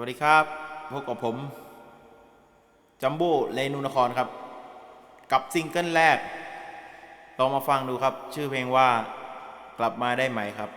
วัสดีครับ พบกับผมจัมโบ้เลนูนครครับ กับซิงเกิลแรก ลองมาฟังดูครับ ชื่อเพลงว่ากลับมาได้ไหมครับ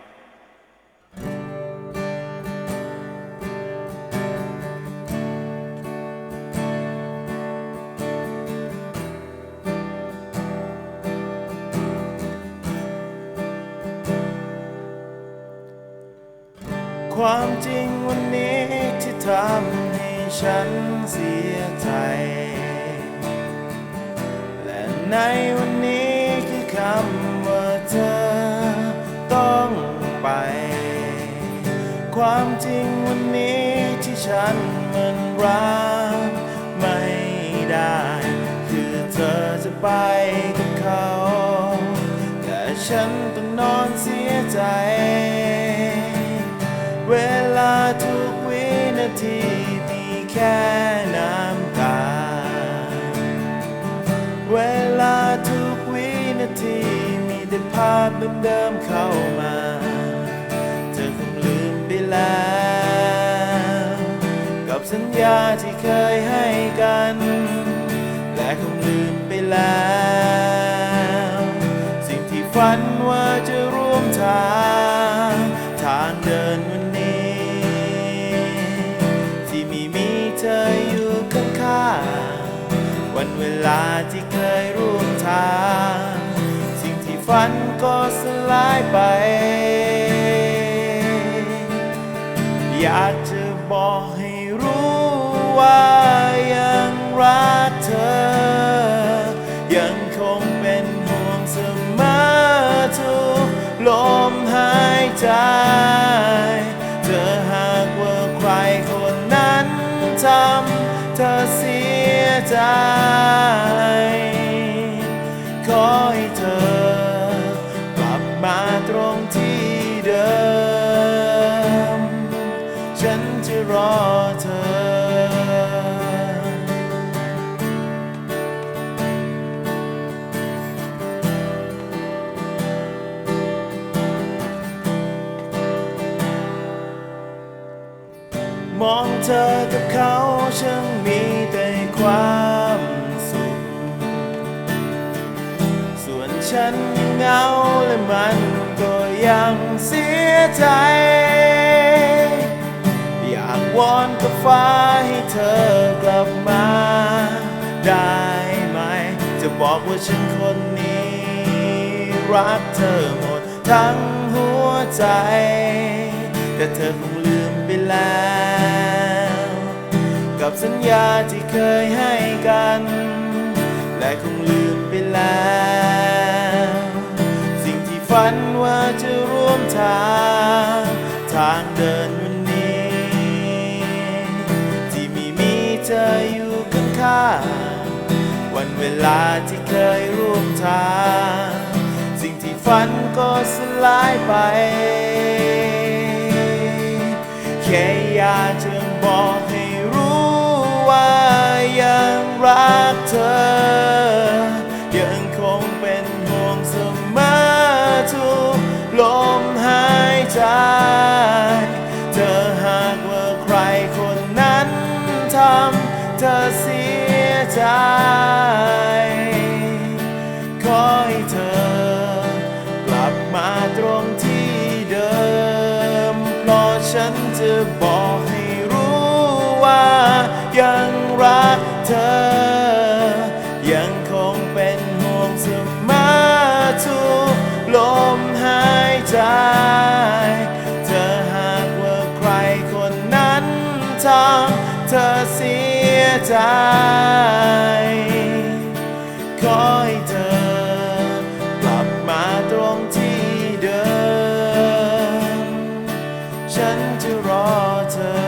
ความจริงวันนี้ที่ทำให้ฉันเสียใจ และในวันนี้คือคำว่าเธอต้องไป ความจริงวันนี้ที่ฉันมันรักไม่ได้ คือเธอจะไปกับเขา แต่ฉันต้องนอนเสียใจ เวลาทุกวินาทีมีแค่น้ำตา เวลาทุกวินาทีมีแต่ภาพเดิมๆเข้ามา เธอคงลืมไปแล้ว กับสัญญาที่เคยให้กัน เวลาที่เคยร่วมทาง สิ่งที่ฝันก็สลายไป อยากจะบอกให้รู้ว่า ขอให้เธอกลับมาตรงที่เดิม ฉันจะรอเธอ มองเธอกับเขาช่างมีแต่ความ ฉันยังเหงาและมันก็ยังเสียใจ อยากวอนกับฟ้าให้เธอกลับมา ได้ไหม จะบอกว่าฉันคนนี้ รักเธอหมดทั้งหัวใจ แต่เธอคงลืมไปแล้ว กับสัญญาที่เคยให้กัน และคงลืมไปแล้ว จะร่วมทางทางเดินวันนี้ ที่มีมีเธออยู่ข้างวันเวลาที่เคยร่วมทาง สิ่งที่ฝันก็สลายไป แค่อยากจะบอกให้รู้ว่ายังรักเธอ เธอเสียใจ ขอให้เธอกลับมาตรงที่เดิม เพราะฉันจะบอกให้รู้ว่ายังรักเธอ ยังคงเป็นห่วงเสมอทุกลมหายใจเธอหากว่าใครคนนั้นทำ เธอเสียใจ ขอให้เธอกลับมาตรงที่เดิม ฉันจะรอเธอ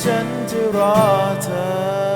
ฉันจะรอเธอ